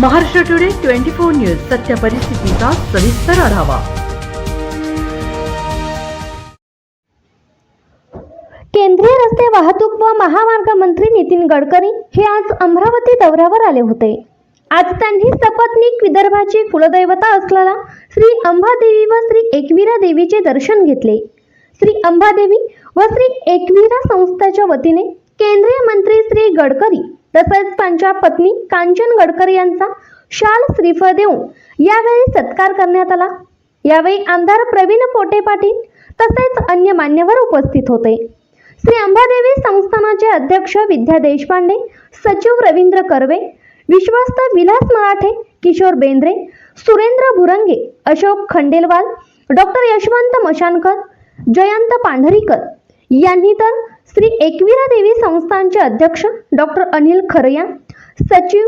Maharashtra today twenty four news सत्य परिस्थितीचा सविस्तर आढावा. केंद्रीय रस्ते वाहतूक व महामार्ग मंत्री नितीन गडकरी हे आज अमरावती दौऱ्यावर आले होते. आज त्यांनी सपत्नीक विदर्भाची कुलदैवता असलेला श्री अंबादेवी व श्री एकविरा देवीचे दर्शन घेतले. श्री अंबादेवी व श्री एकविरा संस्थेच्या वतीने केंद्रीय मंत्री श्री गडकरी तसेच त्यांच्या पत्नी कांचन गडकरी यांचा शाल श्रीफळ देऊन यावेळी सत्कार करण्यात आला. यावेळी आमदार प्रवीण पोटे पाटील तसेच अन्य मान्यवर उपस्थित होते. श्री अंबादेवी संस्थानाचे अध्यक्ष विद्या देशपांडे सचिव रवींद्र कर्वे विश्वस्त विलास मराठे किशोर बेंद्रे सुरेंद्र भुरंगे अशोक खंडेलवाल डॉक्टर यशवंत मशानकर जयंत पांढरीकर यांनी तर श्री एकविरा देवी संस्थानचे अध्यक्ष डॉक्टर अनिल खरया सचिव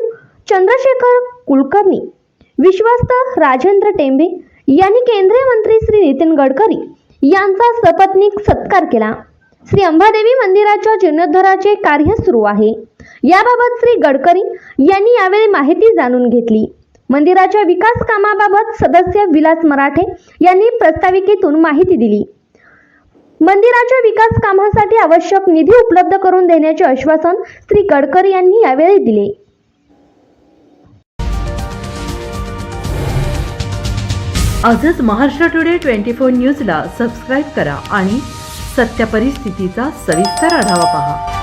चंद्रशेखर कुलकर्णी विश्वस्त राजेंद्र टेंबे यांनी केंद्रीय मंत्री श्री नितीन गडकरी यांचा सपत्नीक सत्कार केला. श्री अंबादेवी मंदिराच्या जीर्णोद्धाराचे कार्य सुरू आहे. याबाबत श्री गडकरी यांनी यावेळी माहिती जाणून घेतली. मंदिराच्या विकास कामाबाबत सदस्य विलास मराठे यांनी प्रस्ताविकेतून माहिती दिली. मंदिराच्या विकास कामासाठी आवश्यक निधी उपलब्ध करून देण्याचे आश्वासन श्री गडकरी यांनी यावेळी दिले. आजच महाराष्ट्र टुडे ट्वेंटी फोर न्यूजला सबस्क्राईब करा आणि सत्य परिस्थितीचा सविस्तर आढावा पहा.